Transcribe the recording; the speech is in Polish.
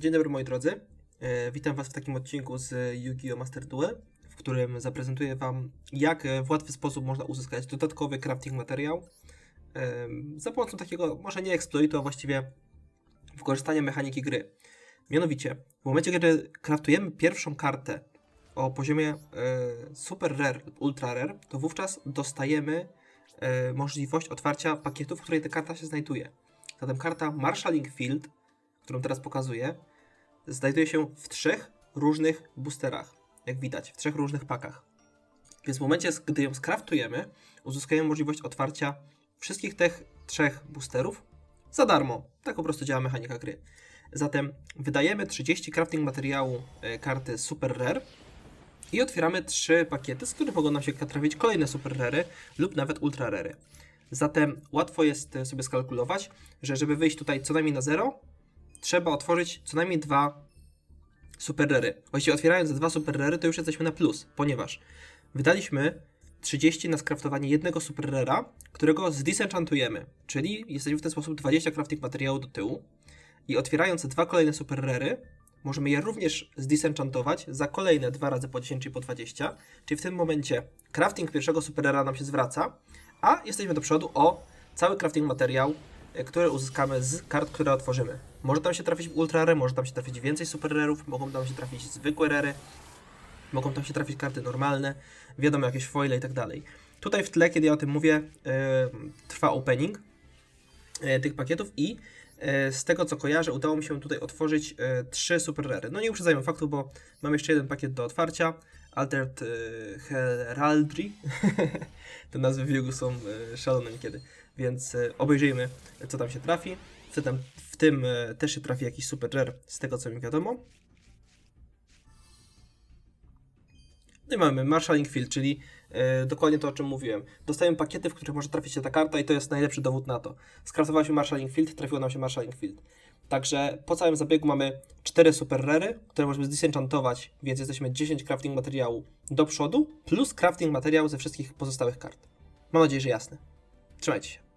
Dzień dobry moi drodzy. E, Witam Was w takim odcinku z Yu-Gi-Oh! Master Duel, w którym zaprezentuję Wam, jak e, w łatwy sposób można uzyskać dodatkowy crafting materiał za pomocą takiego, może nie exploitu, a właściwie wykorzystania mechaniki gry. Mianowicie, w momencie, kiedy kraftujemy pierwszą kartę o poziomie e, Super Rare Ultra Rare, to wówczas dostajemy możliwość otwarcia pakietu, w której ta karta się znajduje. Zatem karta Marshalling Field, którą teraz pokazuję, znajduje się w trzech różnych boosterach, jak widać, w trzech różnych pakach. Więc w momencie, gdy ją skraftujemy, uzyskujemy możliwość otwarcia wszystkich tych trzech boosterów za darmo. Tak po prostu działa mechanika gry. Zatem wydajemy 30 crafting materiału e, karty Super Rare i otwieramy trzy pakiety, z których mogą nam się trafić kolejne Super Rary lub nawet Ultra Rary. Zatem łatwo jest e, sobie skalkulować, że żeby wyjść tutaj co najmniej na zero, trzeba otworzyć co najmniej dwa super rary. Właściwie otwierając dwa super rary, to już jesteśmy na plus, ponieważ wydaliśmy 30 na skraftowanie jednego super rara, którego zdisenchantujemy, czyli jesteśmy w ten sposób 20 crafting materiału do tyłu i otwierając dwa kolejne super rary, możemy je również zdisenchantować za kolejne dwa razy po 10 czy po 20, czyli w tym momencie crafting pierwszego super rara nam się zwraca, a jesteśmy do przodu o cały crafting materiał, e, który uzyskamy z kart, które otworzymy. Może tam się trafić ultra rare, może tam się trafić więcej super rarów, mogą tam się trafić zwykłe rary, mogą tam się trafić karty normalne, wiadomo, jakieś foile i tak dalej. Tutaj w tle, kiedy ja o tym mówię, e, trwa opening e, tych pakietów i e, z tego co kojarzę, udało mi się tutaj otworzyć trzy super rary. No nie uprzedzajmy faktu, bo mam jeszcze jeden pakiet do otwarcia. Altered Heraldry. Te nazwy w Yugu są e, szalone niekiedy. Więc e, obejrzyjmy, co tam się trafi. W tym, w tym e, też się trafi jakiś super rare, z tego co mi wiadomo. No i mamy Marshalling Field, czyli e, dokładnie to, o czym mówiłem. Dostajemy pakiety, w których może trafić się ta karta i to jest najlepszy dowód na to. Skraftowaliśmy Marshalling Field, trafiło nam się Marshalling Field. Także po całym zabiegu mamy 4 super rary, które możemy zdisenchantować, więc jesteśmy 10 crafting materiału do przodu, plus crafting materiał ze wszystkich pozostałych kart. Mam nadzieję, że jasne. Trzymajcie się.